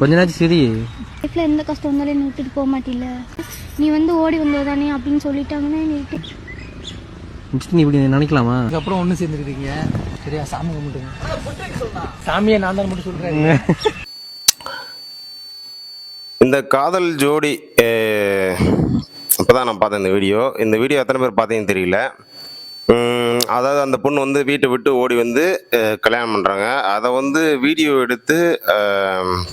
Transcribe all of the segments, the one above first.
கொஞ்ச நேரம் சிரி. லைஃப்பில் எந்த கஷ்டம் வந்தாலும் என்னை விட்டுட்டு போக மாட்டில்ல. நீ வந்து ஓடி வந்ததானே அப்படின்னு சொல்லிட்டாங்கன்னா என்னை விட்டு. நீ இப்படி நினைக்கலாமா? அதுக்கப்புறம் ஒன்று சேர்ந்துருக்கீங்க. சரியா சாமி கும்பிட்டுங்க. சாமியை நான் தான் மட்டும் சொல்கிறேன் இந்த காதல் ஜோடி இப்போ தான் நான் பார்த்தேன் இந்த வீடியோ. இந்த வீடியோ எத்தனை பேர் பார்த்தீங்கன்னு தெரியல. அதாவது அந்த பொண்ணு வந்து வீட்டை விட்டு ஓடி வந்து கல்யாணம் பண்ணுறாங்க அதை வந்து வீடியோ எடுத்து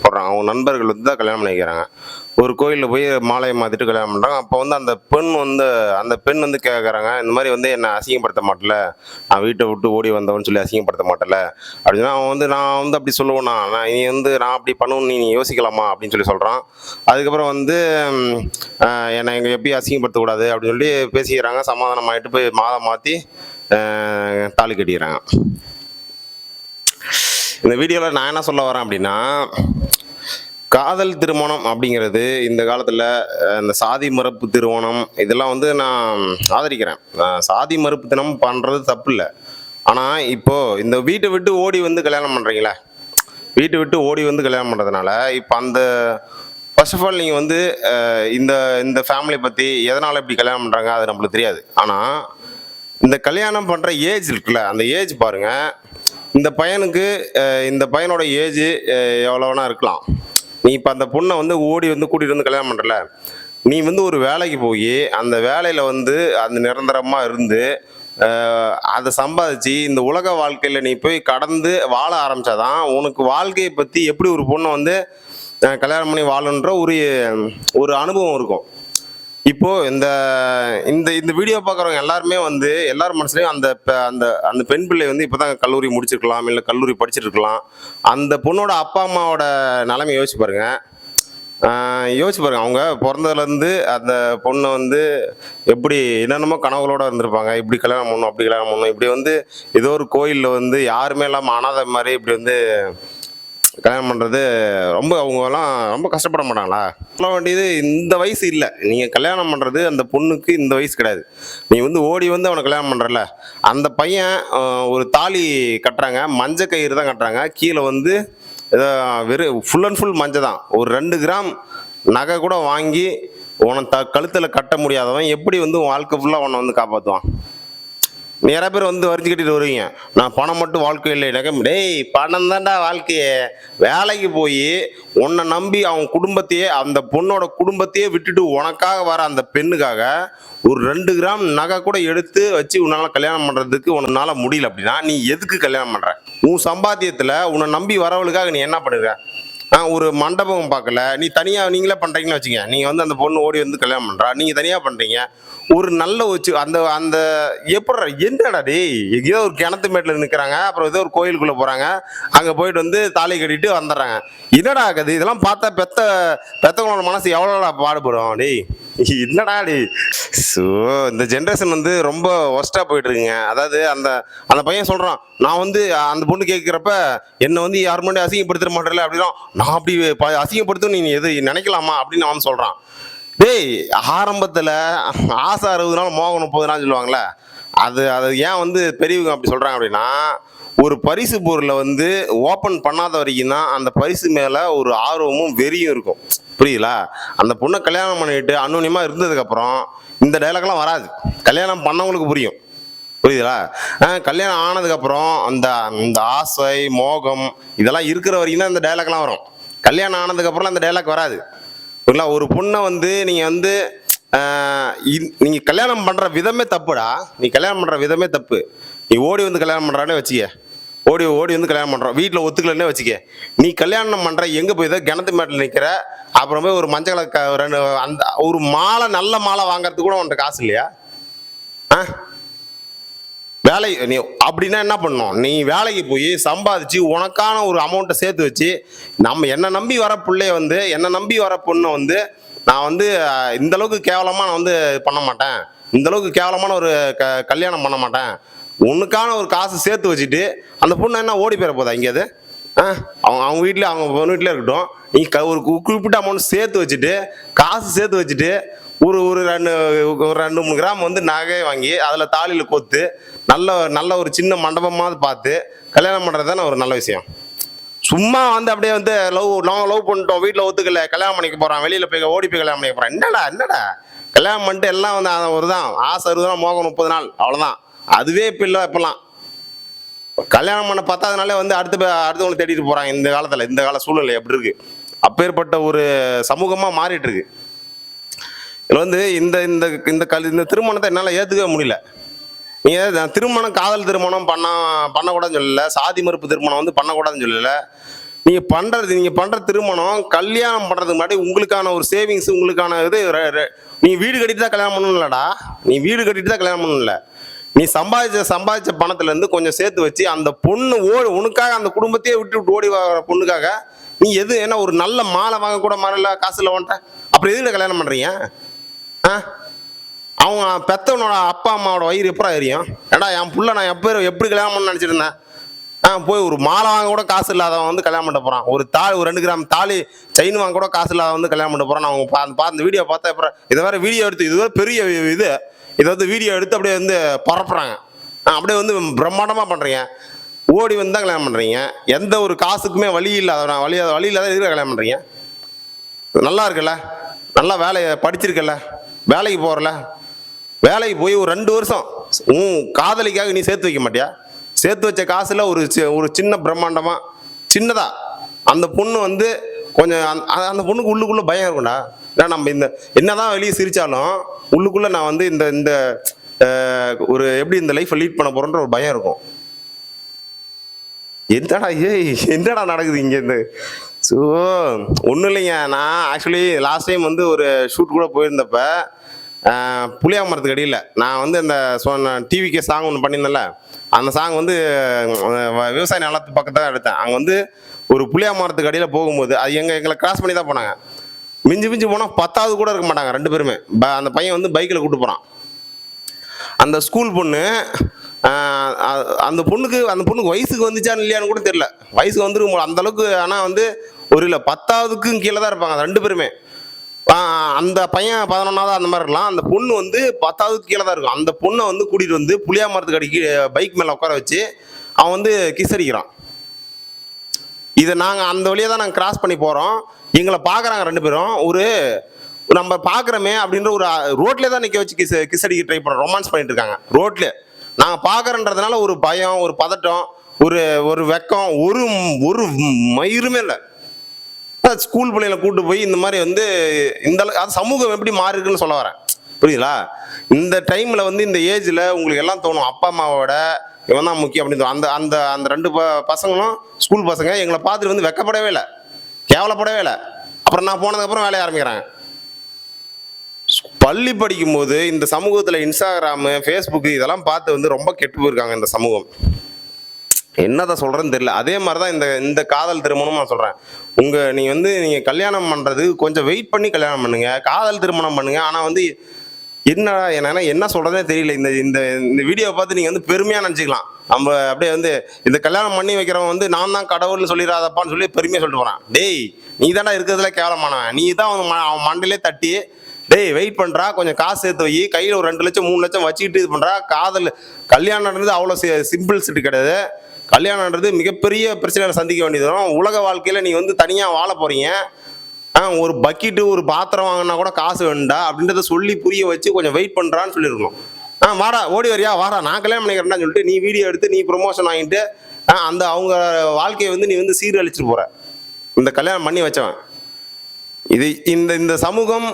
போடுறாங்க. அவங்க நண்பர்கள் வந்து தான் கல்யாணம் பண்ணிக்கிறாங்க. ஒரு கோயிலில் போய் மாலையை மாற்றிட்டு கல்யாணம் பண்ணுறாங்க அப்போ வந்து அந்த பெண் வந்து அந்த பெண் வந்து கேட்குறாங்க இந்த மாதிரி வந்து என்னை அசிங்கப்படுத்த மாட்டல. நான் வீட்டை விட்டு ஓடி வந்தவன்னு சொல்லி அசிங்கப்படுத்த மாட்டல. அப்படின்னா அவன் வந்து நான் வந்து அப்படி சொல்லுவேண்ணா நான். நீ வந்து நான் அப்படி பண்ணுவேன்னு நீ யோசிக்கலாமா? அப்படின்னு சொல்லி சொல்கிறான் அதுக்கப்புறம் வந்து என்னை எங்கள் எப்படி அசிங்கப்படுத்தக்கூடாது அப்படின்னு சொல்லி பேசிக்கிறாங்க. சமாதானம் ஆகிட்டு போய் மாதம் மாற்றி தாலி கட்டிக்கிறாங்க. இந்த வீடியோவில் நான் என்ன சொல்ல வரேன் அப்படின்னா காதல் திருமணம் அப்படிங்கிறது இந்த காலத்தில் இந்த சாதி மறுப்பு திருமணம் இதெல்லாம் வந்து நான் ஆதரிக்கிறேன். சாதி மறுப்பு தினம் பண்ணுறது தப்பு இல்லை. ஆனால் இப்போது இந்த வீட்டை விட்டு ஓடி வந்து கல்யாணம் பண்ணுறீங்களே வீட்டை விட்டு ஓடி வந்து கல்யாணம் பண்ணுறதுனால இப்போ அந்த ஃபர்ஸ்ட் ஆஃப் ஆல் நீங்கள் வந்து இந்த இந்த ஃபேமிலி பற்றி எதனால் இப்படி கல்யாணம் பண்ணுறாங்க அது நம்மளுக்கு தெரியாது. ஆனால் இந்த கல்யாணம் பண்ணுற ஏஜ் இருக்குல்ல அந்த ஏஜ் பாருங்கள் இந்த பையனுக்கு இந்த பையனோட ஏஜ் எவ்வளோனா இருக்கலாம். நீ இப்போ அந்த பொண்ணை வந்து ஓடி வந்து கூட்டிகிட்டு வந்து கல்யாணம் பண்ணுறல நீ வந்து ஒரு வேலைக்கு போய் அந்த வேலையில் வந்து அந்த நிரந்தரமாக இருந்து அதை சம்பாதிச்சு இந்த உலக வாழ்க்கையில் நீ போய் கடந்து வாழ ஆரம்பிச்சாதான் உனக்கு வாழ்க்கையை பற்றி எப்படி ஒரு பொண்ணை வந்து கல்யாணம் பண்ணி வாழன்ற ஒரு ஒரு அனுபவம் இருக்கும். இப்போ இந்த இந்த இந்த வீடியோ பார்க்குறவங்க எல்லாருமே வந்து எல்லார் மனசுலையும் அந்த அந்த அந்த பெண் பிள்ளை வந்து இப்போதான் கல்லூரி முடிச்சிருக்கலாம் இல்லை கல்லூரி படிச்சிருக்கலாம். அந்த பொண்ணோட அப்பா அம்மாவோட நிலைமை யோசிச்சு பாருங்க. யோசிச்சு பாருங்க. அவங்க பிறந்ததுலேருந்து அந்த பொண்ணை வந்து எப்படி என்னென்னமோ கனவுகளோட இருந்திருப்பாங்க. இப்படி கல்யாணம் பண்ணணும் அப்படி கல்யாணம் பண்ணணும். இப்படி வந்து ஏதோ ஒரு கோயிலில் வந்து யாருமே இல்லாமல் அனாதை மாதிரி இப்படி வந்து கல்யாணம் பண்ணுறது ரொம்ப அவங்கெல்லாம் ரொம்ப கஷ்டப்பட மாட்டாங்களா? சொல்ல வேண்டியது இந்த வயசு இல்லை. நீங்கள் கல்யாணம் பண்ணுறது அந்த பொண்ணுக்கு இந்த வயசு கிடையாது. நீ வந்து ஓடி வந்து அவனை கல்யாணம் பண்ணுறல அந்த பையன் ஒரு தாலி கட்டுறாங்க. மஞ்சள் கயிறு தான் கட்டுறாங்க. கீழே வந்து ஏதோ வெறும் ஃபுல் அண்ட் ஃபுல் மஞ்சள் தான். ஒரு ரெண்டு கிராம் நகை கூட வாங்கி உன த கழுத்தில் கட்ட முடியாதவன் எப்படி வந்து உன் வாழ்க்கை ஃபுல்லாக உன்னை வந்து காப்பாற்றுவான் நிறைய பேர் வந்து வரிஞ்சு கட்டிட்டு வருவீங்க. நான் பணம் மட்டும் வாழ்க்கை இல்லை. எனக்கு டேய் பணம் தான்டா வாழ்க்கையே. வேலைக்கு போய் உன்னை நம்பி அவன் குடும்பத்தையே அந்த பொண்ணோட குடும்பத்தையே விட்டுட்டு உனக்காக வர அந்த பெண்ணுக்காக ஒரு ரெண்டு கிராம் நகை கூட எடுத்து வச்சு உன்னால் கல்யாணம் பண்ணுறதுக்கு உன்னால முடியல அப்படின்னா நீ எதுக்கு கல்யாணம் பண்ணுற உன் சம்பாத்தியத்தில் உன்னை நம்பி வரவளுக்காக நீ என்ன பண்ணுற ஒரு மண்டபம் பார்க்கல. நீ தனியாக நீங்களே பண்ணுறீங்கன்னு வச்சுங்க நீங்கள் வந்து அந்த பொண்ணு ஓடி வந்து கல்யாணம் பண்ணுறா நீங்கள் தனியாக பண்ணுறீங்க ஒரு நல்ல வச்சு அந்த அந்த எப்படி என்னடா டேய்? ஏதோ ஒரு கிணத்து மேட்டில் நிற்கிறாங்க அப்புறம் ஏதோ ஒரு கோயிலுக்குள்ளே போகிறாங்க அங்கே போயிட்டு வந்து தாலி கட்டிட்டு வந்துடுறாங்க. என்னடா ஆகுது? இதெல்லாம் பார்த்தா பெத்த பெத்தவங்களோட மனசு எவ்வளோடா பாடுபடும்? டேய். என்னடா டி ஸோ இந்த ஜென்ரேஷன் வந்து ரொம்ப ஒஸ்டா போயிட்டு இருக்குங்க அதாவது அந்த அந்த பையன் சொல்கிறான் நான் வந்து அந்த பொண்ணு கேட்குறப்ப என்னை வந்து யார் முன்னாடி அசிங்கப்படுத்த மாட்டேல அப்படின்னா நான் அப்படி ப- அசிங்கப்படுத்தும் நீ எது நினைக்கலாமா? அப்படின்னு அவன் சொல்கிறான் டேய் ஆரம்பத்தில் ஆசை அறுபது நாள் மோகம் முப்பது நாள் சொல்லுவாங்கள்ல அது அது ஏன் வந்து பெரியவங்க அப்படி சொல்கிறாங்க அப்படின்னா ஒரு பரிசு பொருளை வந்து ஓப்பன் பண்ணாத வரைக்கும் தான் அந்த பரிசு மேலே ஒரு ஆர்வமும் வெறியும் இருக்கும். புரியுதா? அந்த பொண்ணை கல்யாணம் பண்ணிட்டு அன்னோனியமாக இருந்ததுக்கப்புறம் இந்த டைலாக்லாம் வராது. கல்யாணம் பண்ணவங்களுக்கு புரியும். புரியுதுங்களா கல்யாணம் ஆனதுக்கப்புறம் அந்த இந்த ஆசை மோகம் இதெல்லாம் இருக்கிற வரைக்கும் தான் இந்த டைலாக்லாம் வரும். கல்யாணம் ஆனதுக்கப்புறம் அந்த டைலாக் வராது. புரியுங்களா ஒரு பொண்ணை வந்து நீங்கள் வந்து நீங்கள் கல்யாணம் பண்ணுற விதமே தப்புடா. நீ கல்யாணம் பண்ணுற விதமே தப்பு. நீ ஓடி வந்து கல்யாணம் பண்ணுறானே வச்சுக்க. ஓடி ஓடி வந்து கல்யாணம் பண்ணுறோம் வீட்டில் ஒத்துக்கலன்னே வச்சுக்க. நீ கல்யாணம் பண்ணுற எங்கே போய் தான் கிணத்து மேட்டில் நிற்கிற அப்புறம் போய் ஒரு மஞ்சள் கலர் க- ரெண்டு அந்த ஒரு மாலை நல்ல மாலை வாங்குறதுக்கு கூட உன்கிட்ட காசு இல்லையா? ஆ? வேலை நீ அப்படின்னா என்ன பண்ணணும் நீ வேலைக்கு போய் சம்பாதிச்சு உனக்கான ஒரு அமௌண்ட்டை சேர்த்து வச்சு நம்ம என்னை நம்பி வர பிள்ளைய வந்து என்னை நம்பி வர பொண்ணை வந்து நான் வந்து இந்தளவுக்கு இந்த அளவுக்கு கேவலமாக நான் வந்து பண்ண மாட்டேன். இந்த அளவுக்கு கேவலமான ஒரு க கல்யாணம் பண்ண மாட்டேன். உனக்கான ஒரு காசு சேர்த்து வச்சுட்டு அந்த பொண்ணு என்ன ஓடி போயிட போதா இங்கே அது ஆ? அவங்க அவங்க வீட்டில் அவங்க பொண்ணு வீட்டில் இருக்கட்டும். நீ க ஒரு குறிப்பிட்ட அமௌண்ட் சேர்த்து வச்சுட்டு காசு சேர்த்து வச்சுட்டு ஒரு ஒரு ரெண்டு ஒரு ரெண்டு மூணு கிராம் வந்து நகை வாங்கி அதில் தாலியில் கொத்து நல்ல நல்ல ஒரு சின்ன மண்டபமாவது பார்த்து கல்யாணம் பண்ணுறது தானே ஒரு நல்ல விஷயம். சும்மா வந்து அப்படியே வந்து லவ் நாங்கள் லவ் பண்ணிட்டோம் வீட்டில் ஒத்துக்கல கல்யாணம் பண்ணிக்க போகிறான் வெளியில் போய் ஓடி போய் கல்யாணம் பண்ணிக்க போகிறான் என்னடா என்னடா? கல்யாணம் பண்ணிட்டு எல்லாம் வந்து ஒரு தான் ஆசை அறுபது நாள் மோகம் முப்பது நாள் அவ்வளோதான் அதுவே இப்போ இல்லை இப்போலாம் கல்யாணம் பண்ண பத்தாதனாலே வந்து அடுத்து அடுத்தவங்களை தேடிட்டு போகிறாங்க இந்த காலத்தில் இந்த கால சூழ்நிலை எப்படி இருக்கு? அப்பேற்பட்ட ஒரு சமூகமாக மாறிட்டு இருக்கு இதில் வந்து இந்த இந்த இந்த கல் இந்த திருமணத்தை என்னால் ஏற்றுக்கவே முடியல. நீங்கள் திருமணம் காதல் திருமணம் பண்ண பண்ணக்கூடாதுன்னு சொல்லலை. சாதி மறுப்பு திருமணம் வந்து பண்ணக்கூடாதுன்னு சொல்லலை. நீங்கள் பண்ணுறது நீங்கள் பண்ணுற திருமணம் கல்யாணம் பண்ணுறதுக்கு முன்னாடி உங்களுக்கான ஒரு சேவிங்ஸ் உங்களுக்கான இது நீ வீடு கட்டிட்டு தான் கல்யாணம் பண்ணணும்லடா. நீ வீடு கட்டிட்டு தான் கல்யாணம் பண்ணணும்ல. நீ சம்பாதிச்ச சம்பாதிச்ச பணத்துலேருந்து கொஞ்சம் சேர்த்து வச்சு அந்த பொண்ணு ஓடி உனக்காக அந்த குடும்பத்தையே விட்டு விட்டு ஓடி வர பொண்ணுக்காக நீ எது என்ன ஒரு நல்ல மாலை வாங்க கூட மரல காசு இல்லை அப்புறம் எதுல கல்யாணம் பண்ணுறீங்க ஆ? அவங்க பெத்தவனோட அப்பா அம்மாவோட வயிறு எப்படா எரியும்? ஏடா என் புள்ள நான் எப்போ எப்படி கல்யாணம் பண்ண நினச்சிருந்தேன் ஆ போய் ஒரு மாலை வாங்க கூட காசு இல்லாதவன் வந்து கல்யாணம் பண்ண போகிறான் ஒரு தாலி ஒரு ரெண்டு கிராம் தாலி செயின் வாங்க கூட காசு இல்லாதவன் வந்து கல்யாணம் பண்ண போகிறான் அவங்க பா பா அந்த வீடியோ பார்த்தா அப்புறம் இதை வேறு வீடியோ எடுத்து இது பெரிய இது. இதை வந்து வீடியோ எடுத்து அப்படியே வந்து பரப்புறாங்க. ஆ, அப்படியே வந்து பிரம்மாண்டமாக பண்ணுறீங்க ஓடி வந்து தான் கல்யாணம் பண்ணுறீங்க எந்த ஒரு காசுக்குமே வழி இல்லாத வழி வழி இல்லாத எதுக்கு கல்யாணம் பண்ணுறீங்க நல்லா இருக்குல்ல? நல்லா வேலையை படிச்சிருக்கல வேலைக்கு போகிறல வேலைக்கு போய் ஒரு ரெண்டு வருஷம். உன் காதலிக்காக நீ சேர்த்து வைக்க மாட்டியா? சேர்த்து வச்ச காசில் ஒரு ஒரு சின்ன பிரம்மாண்டமாக சின்னதாக அந்த பொண்ணு வந்து கொஞ்சம் அந்த- அந்த- பொண்ணுக்கு உள்ளுக்குள்ளே பயம் இருக்கும்டா. ஏன்னா நம்ம இந்த என்னதான் வெளியே சிரிச்சாலும் உள்ளுக்குள்ள நான் வந்து இந்த இந்த ஒரு எப்படி இந்த லைஃப்பை லீட் பண்ண போறேன்ற ஒரு பயம் இருக்கும். என்னடா ஏய் என்னடா நடக்குது இங்க இருந்து ஸோ ஒன்றும் இல்லைங்க. நான் ஆக்சுவலி லாஸ்ட் டைம் வந்து ஒரு ஷூட் கூட போயிருந்தப்ப புளியா மரத்துக்கு அடியில். நான் வந்து அந்த சொன்ன டிவிக்கே சாங் ஒன்று பண்ணியிருந்தேன்ல. அந்த சாங் வந்து விவசாய நிலத்து பக்கத்தில் தான் எடுத்தேன். அங்கே வந்து ஒரு புளியா மரத்துக்கு அடியில் போகும்போது அது எங்கள் எங்களை கிராஸ் பண்ணி தான் போனாங்க. மிஞ்சி மிஞ்சி போனால் பத்தாவது கூட இருக்க மாட்டாங்க ரெண்டு பேருமே. ப- அந்த பையன் வந்து பைக்கில் கூட்டு போகிறான் அந்த ஸ்கூல் பொண்ணு அந்த பொண்ணுக்கு அந்த பொண்ணுக்கு வயசுக்கு வந்துச்சான்னு இல்லையான்னு கூட தெரியல. வயசுக்கு வந்துருக்கும் அந்த அளவுக்கு ஆனால் வந்து ஒரு இல்லை பத்தாவதுக்கும் கீழே தான் இருப்பாங்க ரெண்டு பேருமே. அந்த பையன் பதினொன்னாவது அந்த மாதிரி இருக்கலாம். அந்த பொண்ணு வந்து பத்தாவதுக்கு கீழே தான் இருக்கும். அந்த பொண்ணை வந்து கூட்டிகிட்டு வந்து புளியா மரத்துக்கு அடிக்கி பைக் மேலே உட்கார வச்சு அவன் வந்து கிஸ் அடிக்கிறான். இதை நாங்கள் அந்த வழியாக தான் நாங்கள் கிராஸ் பண்ணி போகிறோம் எங்களை பார்க்குறாங்க ரெண்டு பேரும். ஒரு நம்ம பார்க்குறோமே அப்படின்ற ஒரு ரோட்லேயே தான் நிற்க வச்சு கிஸ் கிஸ் அடிக்க ட்ரை பண்ணுறோம் ரொமான்ஸ் பண்ணிட்டு இருக்காங்க. ரோட்லேயே. நாங்கள் பார்க்குறன்றதுனால ஒரு பயம் ஒரு பதட்டம் ஒரு ஒரு வெக்கம் ஒரு ஒரு மயிருமே இல்லை. ஸ்கூல் பிள்ளைகளை கூப்பிட்டு போய் இந்த மாதிரி வந்து இந்த அளவு- அது சமூகம் எப்படி மாறி இருக்குன்னு சொல்ல வரேன். புரியுதுங்களா? இந்த டைமில் வந்து இந்த ஏஜில் உங்களுக்கு எல்லாம் தோணும். அப்பா அம்மாவோட இவன் தான் முக்கியம் அப்படின்னு தோணும். அந்த அந்த அந்த ரெண்டு ப- பசங்களும் ஸ்கூல் பசங்க எங்களை பார்த்துட்டு வந்து வெக்கப்படவே இல்லை. கேவலப்படவே இல்லை. அப்புறம் நான் போனதுக்கப்புறம் வேலைய ஆரம்பிக்கிறாங்க. பள்ளி படிக்கும்போது இந்த சமூகத்தில் இன்ஸ்டாகிராமு ஃபேஸ்புக்கு இதெல்லாம் பார்த்து வந்து ரொம்ப கெட்டு போயிருக்காங்க இந்த சமூகம். என்னதான் சொல்கிறேன்னு தெரியல. அதே மாதிரி தான் இந்த இந்த காதல் திருமணம் நான் சொல்கிறேன் உங்கள் நீங்கள் வந்து நீங்கள் கல்யாணம் பண்ணுறது கொஞ்சம் வெயிட் பண்ணி கல்யாணம் பண்ணுங்கள் காதல் திருமணம் பண்ணுங்கள் ஆனால் வந்து என்ன என்ன என்ன சொல்கிறதே தெரியல. இந்த இந்த இந்த வீடியோவை பார்த்து நீங்கள் வந்து பெருமையாக நினச்சிக்கலாம். நம்ம அப்படியே வந்து இந்த கல்யாணம் பண்ணி வைக்கிறவன் வந்து நான் தான் கடவுள்னு சொல்லிடாதப்பான்னு சொல்லி பெருமையாக சொல்லிட்டு போகிறான் டேய் நீ தானே இருக்கிறதுல கேவலமானவன். நீ தான் அவன் ம- அவன் மண்டையிலே தட்டி டேய் வெயிட் பண்ணுறா கொஞ்சம் காசு சேர்த்து வை. கையில் ஒரு ரெண்டு லட்சம் மூணு லட்சம் வச்சுக்கிட்டு இது பண்ணுறா காதல் கல்யாணம்ன்றது அவ்வளோ சிம்பிள் செட்டு கிடையாது. கல்யாணம்ன்றது மிகப்பெரிய பிரச்சனைகளை சந்திக்க வேண்டியது வரும் உலக வாழ்க்கையில் நீ வந்து தனியாக வாழ போகிறீங்க ஒரு பக்கெட்டு ஒரு பாத்திரம் வாங்கினா கூட காசு வேண்டா அப்படின்றத சொல்லி புரிய வச்சு கொஞ்சம் வெயிட் பண்ணுறான்னு சொல்லியிருக்கணும் ஆ வாடா ஓடி வரியா? வாடா நான் கல்யாணம் பண்ணிக்கிறேன்னு சொல்லிட்டு நீ வீடியோ எடுத்து நீ ப்ரொமோஷன் வாங்கிட்டு அந்த அவங்க வாழ்க்கையை வந்து நீ வந்து சீரழிச்சிட்டு போகிற இந்த கல்யாணம் பண்ணி வச்சவன். இது இந்த இந்த சமூகம்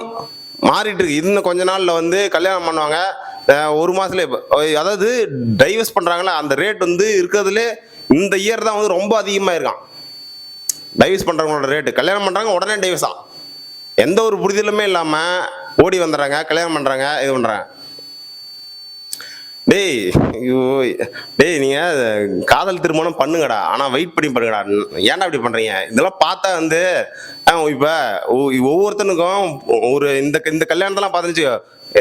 மாறிட்டு இருக்கு. இன்னும் கொஞ்ச நாளில் வந்து கல்யாணம் பண்ணுவாங்க. ஒரு மாசத்துல அதாவது டைவர்ஸ் பண்ணுறாங்களே அந்த ரேட் வந்து இருக்கிறதுலே இந்த இயர் தான் வந்து ரொம்ப அதிகமாக இருக்கான் டைவர்ஸ் பண்ணுறவங்களோட ரேட்டு கல்யாணம் பண்ணுறாங்க உடனே டைவர்ஸ் தான் எந்த ஒரு புரிதலுமே இல்லாமல் ஓடி வந்துடுறாங்க கல்யாணம் பண்ணுறாங்க இது பண்ணுறாங்க டேய் ஐயோ டேய் நீங்கள் காதல் திருமணம் பண்ணுங்கடா. ஆனால் வெயிட் பண்ணி பண்ணுங்கடா ஏன்டா இப்படி பண்ணுறீங்க இதெல்லாம் பார்த்தா வந்து இப்போ ஒ- ஒவ்வொருத்தனுக்கும் ஒரு இந்த இந்த கல்யாணத்தெல்லாம் பார்த்துச்சு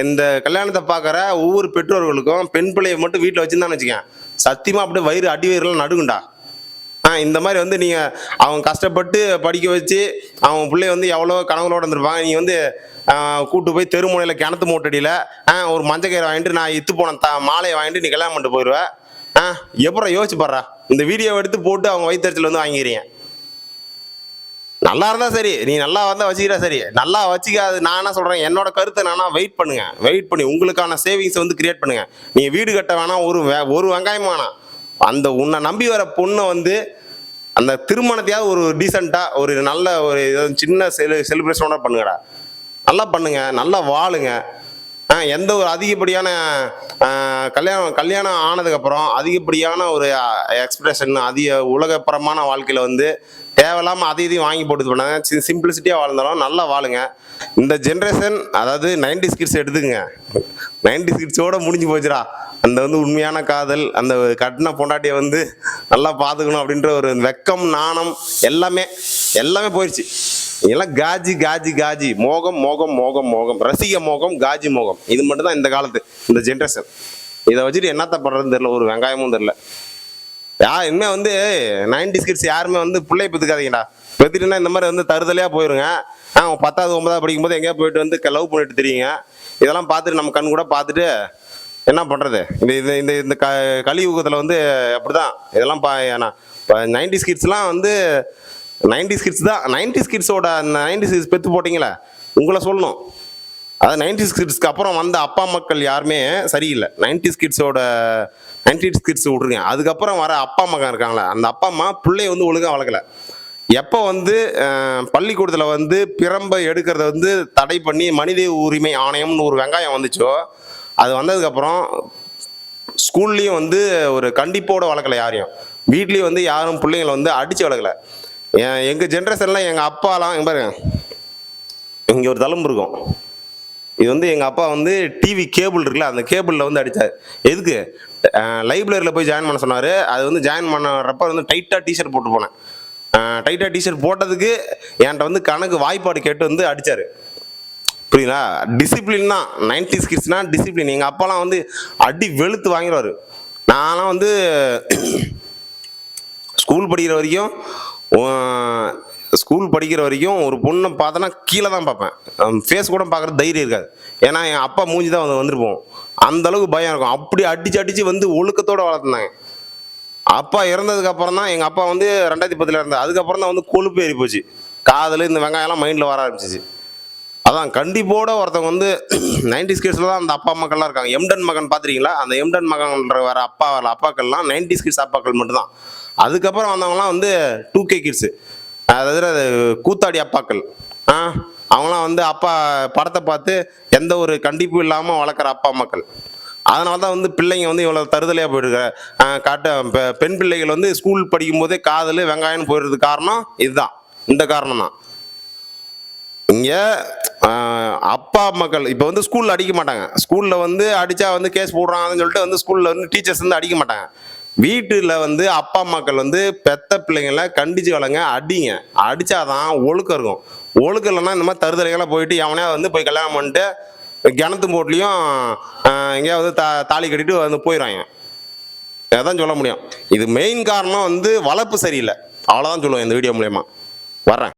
இந்த கல்யாணத்தை பார்க்குற ஒவ்வொரு பெற்றோர்களுக்கும் பெண் பிள்ளையை மட்டும் வீட்டில் வச்சுருந்தான்னு வச்சுக்கேன் சத்தியமாக அப்படியே வயிறு அடி வயிறுலாம் நடுங்குண்டா இந்த மாதிரி வந்து நீங்கள் அவன் கஷ்டப்பட்டு படிக்க வச்சு அவன் பிள்ளைய வந்து எவ்வளோ கனவுகளோடு இருந்திருப்பாங்க நீ வந்து கூட்டு போய் தெருமுனையில் கிணத்து மூட்டடியில் ஆ ஒரு மஞ்சக்கயிறு வாங்கிட்டு நான் இத்து போனேன் த மாலையை வாங்கிட்டு நீ கல்யாணம் பண்ணிட்டு போயிடுவேன் ஆ எப்பறம் யோசிச்சு பாடுறா இந்த வீடியோ எடுத்து போட்டு அவங்க வயிற்றுச்சல் வந்து வாங்கிக்கிறீங்க. நல்லா இருந்தா சரி. நீ நல்லா வந்தா வச்சுக்கிறா சரி. நல்லா வச்சுக்காது நான் என்ன சொல்றேன்? என்னோட கருத்தை என்னன்னா வெயிட் பண்ணுங்க. வெயிட் பண்ணி உங்களுக்கான சேவிங்ஸ் வந்து கிரியேட் பண்ணுங்க. நீ வீடு கட்ட வேணாம் ஒரு ஒரு வெங்காயம் வேணாம். அந்த உன்னை நம்பி வர பொண்ணை வந்து அந்த திருமணத்தையாவது ஒரு டீசெண்டாக ஒரு நல்ல ஒரு சின்ன செலு செலிப்ரேஷனோட பண்ணுங்கடா. நல்லா பண்ணுங்க நல்லா வாழுங்க. ஆ, எந்த ஒரு அதிகப்படியான கல்யாணம் கல்யாணம் ஆனதுக்கப்புறம் அதிகப்படியான ஒரு எக்ஸ்பிரஷன் அதிக உலகப்புறமான வாழ்க்கையில் வந்து தேவையில்லாமல் அதை இதையும் வாங்கி போட்டு பண்ணாங்க பண்ணாங்க சிம்பிளிசிட்டியாக வாழ்ந்தாலும் நல்லா வாழுங்க. இந்த ஜென்ரேஷன் அதாவது நைன்டி கிட்ஸ் எடுத்துக்கங்க. நைன்டி கிட்ஸோட முடிஞ்சு போச்சுடா. அந்த வந்து உண்மையான காதல் அந்த கட்டின பொண்டாட்டியை வந்து நல்லா பார்த்துக்கணும் அப்படின்ற ஒரு வெக்கம் நாணம் எல்லாமே எல்லாமே போயிடுச்சு எல்லாம் காஜி காஜி காஜி. மோகம் மோகம் மோகம் மோகம். ரசிக மோகம் காஜி மோகம். இது மட்டும்தான் இந்த காலத்து இந்த ஜென்ரேஷன் இதை வச்சுட்டு என்னத்த பண்ணுறதுன்னு தெரில ஒரு வெங்காயமும் தெரில யா இனிமே வந்து நைன்டி கிட்ஸ் யாருமே வந்து பிள்ளை பெற்றுக்காதீங்கடா. பெற்றுட்டுனா இந்த மாதிரி வந்து தருதலையாக போயிருங்க. ஆ பத்தாவது ஒன்பதாவது படிக்கும்போது எங்கேயா போயிட்டு வந்து லவ் பண்ணிட்டு தெரியுங்க. இதெல்லாம் பார்த்துட்டு நம்ம கண் கூட பார்த்துட்டு என்ன பண்ணுறது இந்த இது இந்த இந்த க கலியுகத்தில் வந்து அப்படிதான். இதெல்லாம் பா இப்போ நைன்டி கிட்ஸ்லாம் வந்து நைன்டி கிட்ஸ் தான். நைன்டி கிட்ஸோட நைன்டி ஸ்கிட்ஸ் பெற்று போட்டிங்களே உங்களை சொல்லணும். அதாவது நைன்டிஸ் கிட்ஸ்க்கு அப்புறம் வந்த அப்பா மக்கள் யாருமே சரியில்லை. நைன்டிஸ் கிட்ஸோட நைன்டிஸ் கிட்ஸ் விட்ருங்க அதுக்கப்புறம் வர அப்பா மகன் இருக்காங்களே அந்த அப்பா அம்மா பிள்ளைய வந்து ஒழுங்காக வளர்க்கல. எப்போ வந்து பள்ளிக்கூடத்தில் வந்து பிரம்பை எடுக்கிறத வந்து தடை பண்ணி மனித உரிமை ஆணையம்னு ஒரு வெங்காயம் வந்துச்சோ அது வந்ததுக்கப்புறம் ஸ்கூல்லையும் வந்து ஒரு கண்டிப்போட வளர்க்கல யாரையும். வீட்லேயும் வந்து யாரும் பிள்ளைங்களை வந்து அடித்து வளர்க்கல. என் எங்கள் ஜென்ரேஷன்லாம் எங்கள் அப்பாலாம் எங்க பாருங்க. இங்கே ஒரு தழும்பு இருக்கும். இது வந்து எங்கள் அப்பா வந்து டிவி கேபிள் இருக்குல்ல அந்த கேபிளில் வந்து அடித்தார் எதுக்கு? லைப்ரரியில் போய் ஜாயின் பண்ண சொன்னார். அது வந்து ஜாயின் பண்ணுறப்ப வந்து டைட்டாக டிஷர்ட் போட்டு போனேன். டைட்டாக டிஷர்ட் போட்டதுக்கு என்கிட்ட வந்து கணக்கு வாய்ப்பாடு கேட்டு வந்து அடித்தார் புரியுதா? டிசிப்ளின் தான். நைன்டி கிட்ஸ்னா டிசிப்ளின் எங்கள் அப்பாலாம் வந்து அடி வெளுத்து வாங்கிடுவார் நான்லாம் வந்து ஸ்கூல் படிக்கிற வரைக்கும் ஸ்கூல் படிக்கிற வரைக்கும் ஒரு பொண்ணை பார்த்தோன்னா கீழே தான் பார்ப்பேன். ஃபேஸ் கூட பார்க்குற தைரியம் இருக்காது. ஏன்னா என் அப்பா மூஞ்சி தான் வந்து வந்துருப்போம். அந்த அளவுக்கு பயம் இருக்கும். அப்படி அடிச்சு அடித்து வந்து ஒழுக்கத்தோடு வளர்த்துனாங்க. அப்பா இறந்ததுக்கு அப்புறம் தான் எங்கள் அப்பா வந்து ரெண்டாயிரத்தி பத்தில் இறந்தார். அதுக்கப்புறம் தான் வந்து கொழுப்பு ஏறி போச்சு காதல் இந்த வெங்காயம்லாம் மைண்டில் வர ஆரம்பிச்சிச்சு. அதான் கண்டிப்போட ஒருத்தவங்க வந்து நைன்டிஸ் கிட்ஸில் தான் அந்த அப்பா மக்கள்லாம் இருக்காங்க. எம்டன் மகன் பார்த்துருக்கீங்களா அந்த எம்டன் மகன்ற வர அப்பா வர அப்பாக்கள்லாம் நைன்டிஸ் கிட்ஸ் அப்பாக்கள் மட்டும்தான். அதுக்கப்புறம் வந்தவங்கலாம் வந்து டூ கே கிட்ஸு அதாவது அது கூத்தாடி அப்பாக்கள். ஆ அவங்களாம் வந்து அப்பா படத்தை பார்த்து எந்த ஒரு கண்டிப்பும் இல்லாமல் வளர்க்குற அப்பா மக்கள் அதனால தான் வந்து பிள்ளைங்க வந்து இவ்வளோ தருதலையாக போயிடுங்க காட்ட பெண் பிள்ளைகள் வந்து ஸ்கூல் படிக்கும்போதே காதல் வெங்காயம்னு போயிடுறதுக்கு காரணம் இதுதான். இந்த காரணம் தான் இங்கே அப்பா மக்கள் இப்போ வந்து ஸ்கூலில் அடிக்க மாட்டாங்க. ஸ்கூலில் வந்து அடித்தா வந்து கேஸ் போடுறாங்கன்னு சொல்லிட்டு வந்து ஸ்கூலில் வந்து டீச்சர்ஸ் வந்து அடிக்க மாட்டாங்க. வீட்டில் வந்து அப்பா அம்மாக்கள் வந்து பெத்த பிள்ளைங்களை கண்டிச்சு வளங்க அடிங்க. அடித்தாதான் ஒழுக்கம் இருக்கும். ஒழுக்கம் இல்லைன்னா இந்த மாதிரி தருதலைகள்லாம் போயிட்டு எவனையா வந்து போய் கல்யாணம் பண்ணிட்டு கிணத்து போட்லேயும் எங்கேயாவது தா தாலி கட்டிட்டு வந்து போயிடுவாங்க அதான் சொல்ல முடியும். இது மெயின் காரணம் வந்து வளர்ப்பு சரியில்லை. அவ்வளோதான் சொல்லுவேன் இந்த வீடியோ மூலயமா. வர்றேன்.